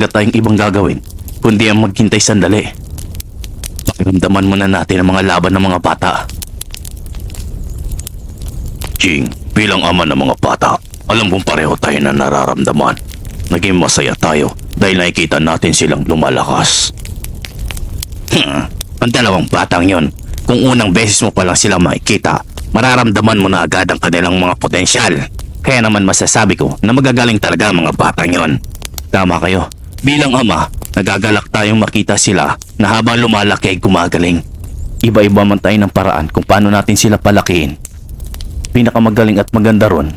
Wala tayong ibang gagawin, kundi ang maghintay sandali. Pakiramdaman muna natin ang mga laban ng mga bata. Jing, bilang ama ng mga bata, alam kong pareho tayo na nararamdaman. Naging masaya tayo dahil nakikita natin silang lumalakas. Hmm, ang dalawang batang yon, kung unang beses mo pa lang sila makikita, mararamdaman mo na agad ang kanilang mga potensyal. Kaya naman masasabi ko na magagaling talaga ang mga batang yon. Tama kayo. Bilang ama, nagagalak tayong makita sila na habang lumalaki ay gumagaling. Iba-iba man tayo ng paraan kung paano natin sila palakihin. Pinakamagaling at maganda ron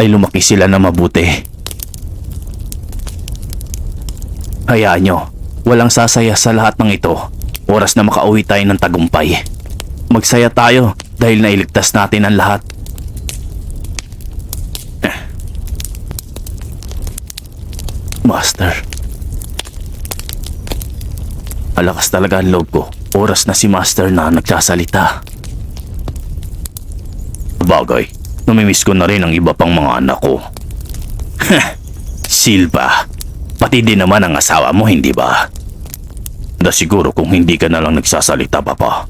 ay lumaki sila na mabuti. Hayaan nyo, walang sasaya sa lahat ng ito. Oras na makauwi tayo ng tagumpay. Magsaya tayo dahil nailigtas natin ang lahat. Master. Alakas talaga ang loob ko. Oras na si Master na nagsasalita. Bagay, namimiss ko na rin ang iba pang mga anak ko. Silva, pati din naman ang asawa mo, hindi ba? Na siguro kung hindi ka na lang nagsasalita, Papa.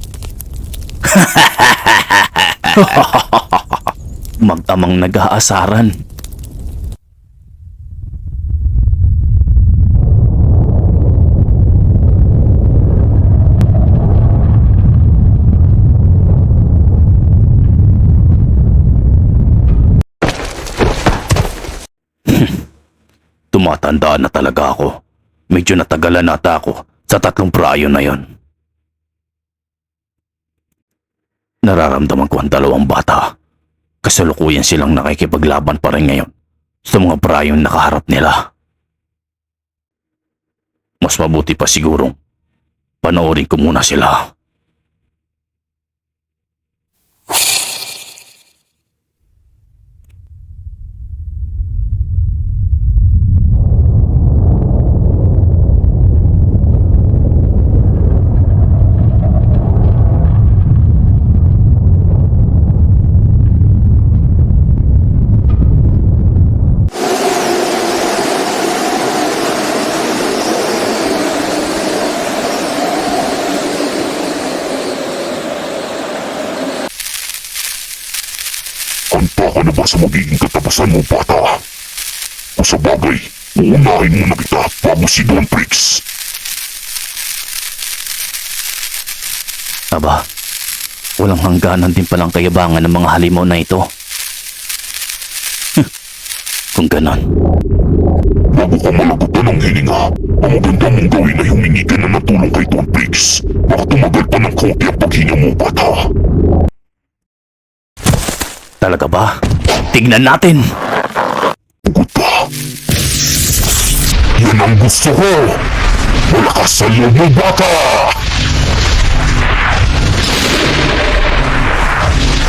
Magtamang nag-aasaran. Tumatanda na talaga ako. Medyo natagalan nata ako sa tatlong prayo na yon. Nararamdaman ko ang dalawang bata. Kasalukuyan silang nakikipaglaban pa rin ngayon sa mga prayong nakaharap nila. Mas mabuti pa sigurong panoorin ko muna sila. Ba sa magiging katapusan mo, bata? O sa bagay, uunahin mo na kita bago si Don Prix. Aba, walang hangganan din palang kayabangan ng mga halimaw na ito. Kung ganon, Bago ka malagutan ng hininga, ang maganda mong gawin ay humingi ka na ng tulong kay Don Prix. Baka tumagal pa ng kaunti ang paghinga mo, bata. talaga ba? Tignan natin! Hugot pa. Yan ang gusto ko. Malakas sa loob mo, bata.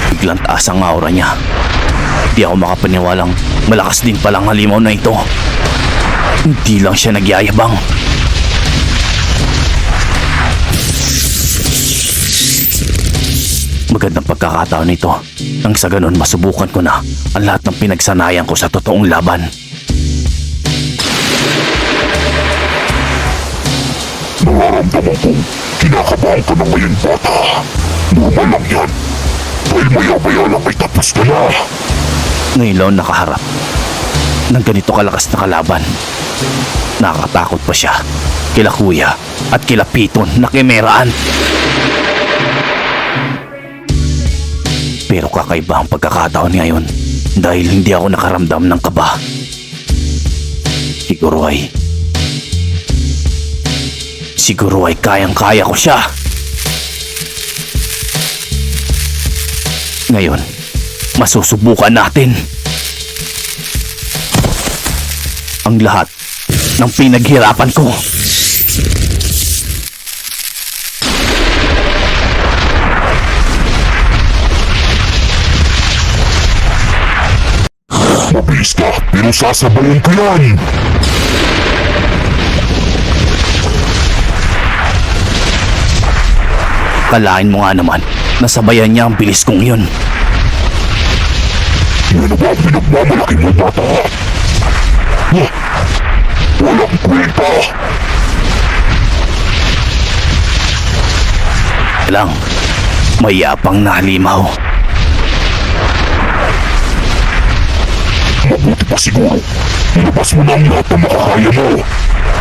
Biglang taas ang aura niya. Di ako makapaniwalang malakas din palang halimaw na ito. Hindi lang siya nagyayabang. Magandang pagkakataon nito. Nang sa ganun masubukan ko na ang lahat ng pinagsanayan ko sa totoong laban. Nararamdaman kong kinakabahan ka na ngayon, bata. Normal lang yan. Dahil maya-maya lang ay tapos ka na. Ngayon lang nakaharap ng ganito kalakas na kalaban. Nakakatakot pa siya kila kuya at kila piton na kimeraan. Pero kakaiba ang pagkakataon ngayon dahil hindi ako nakaramdam ng kaba. Siguro ay... Siguro ay kayang-kaya ko siya. Ngayon, masusubukan natin. Ang lahat ng pinaghirapan ko. Pero sasabayan ko yan. Kalain mo nga naman, nasabayan niya ang bilis kong yun. Ano ba ang pinagmamalaki mo, bata? Huh? Walang kwenta! lang. Mayapang na halimaw. Mabuti pa siguro. Ilabas mo na ang lahat ng makakaya mo.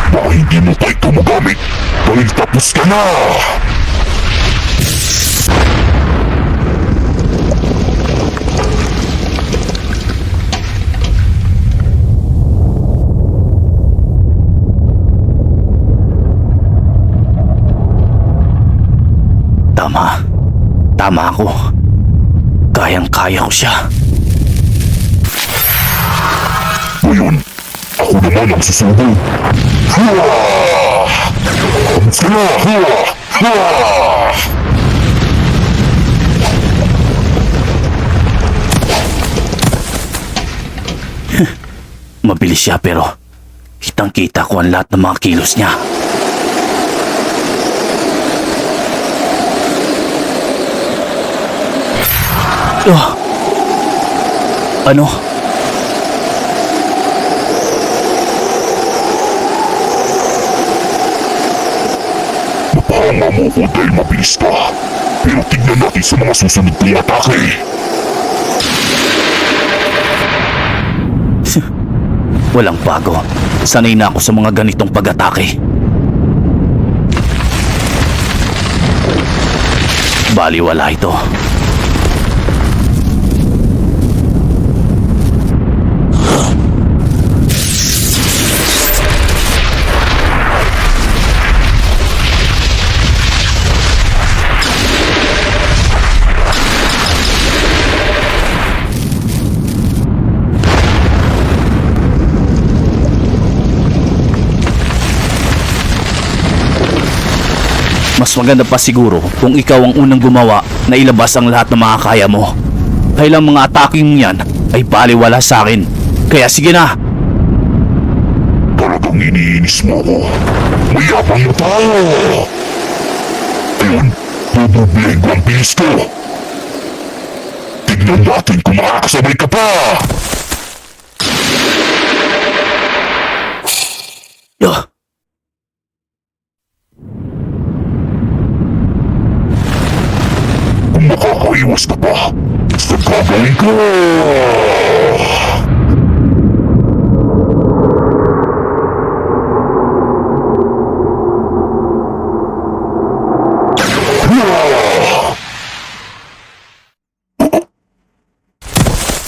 Baka hindi mo pa ito magamit. Dahil tapos ka na! Tama. Tama ako. Kayang-kaya ko siya. Ako naman ang susubo. Mabilis siya pero kitang-kita ko ang lahat ng mga kilos niya. Ah! Ano? Napahanga mo ko dahil mabilis ka. Pero tignan natin sa mga susunod kong atake. Walang bago. Sanay na ako sa mga ganitong pag-atake. Baliwala ito. Mas maganda pa siguro kung ikaw ang unang gumawa na ilabas ang lahat ng mga kaya mo. Dahil ang mga ataking yan ay baliwala sa akin. Kaya sige na, Talagang iniinis mo ko. Mayabang mo tayo! Ayun, bububihin ko ang bilis ko. Tignan natin kung makakasabay ka pa! Ugh. Kung makakaiwas ka pa, sa gagawin ko!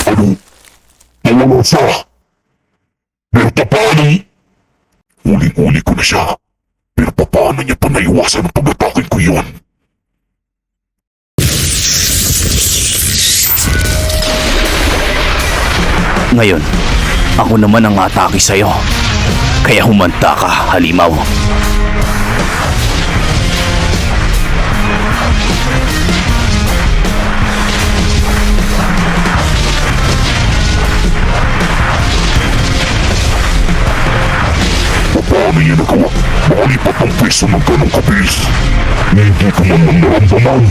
Ano? Nawala! Pero paano? Uling-uli ko na siya. Pero paano niya pa naiwasan ang pag-atakin ko yun? Ngayon, ako naman ang atake sa'yo. Kaya humanta ka, halimaw. Paano niya nagawa? Makalipat ang pwesto ng ganong kabilis. Na hindi ko man lang naramdaman.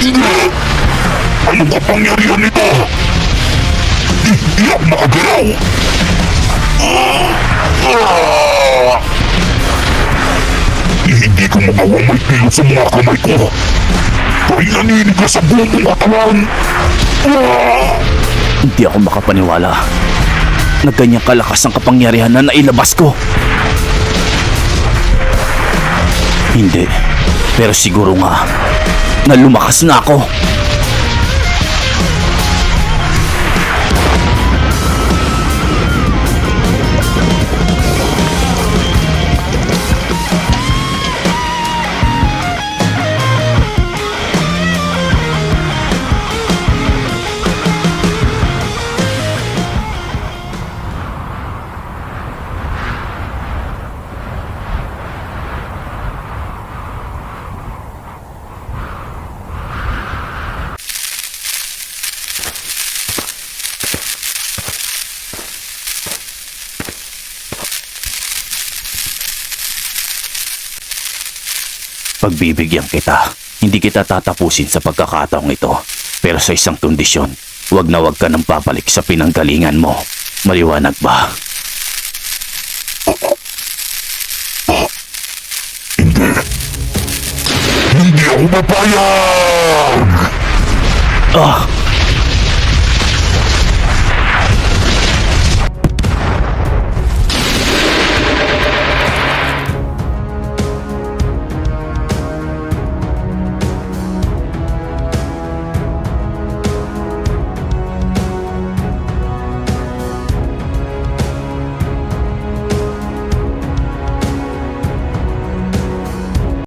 Hindi! Anong kapangyarihan nito? Di, di ako makagalaw! Di hindi ko magawang may pilo sa mga kamay ko. Dahil naninig ka sa buong kong katawan. Hindi ako makapaniwala na ganyang kalakas ang kapangyarihan na nailabas ko. Hindi. Pero siguro nga na lumakas na ako. Pagbibigyan kita. Hindi kita tatapusin sa pagkakataong ito. Pero sa isang kondisyon, wag na wag ka nang papalik sa pinanggalingan mo. Maliwanag ba? Hindi. Hindi ako mapayag! Ah!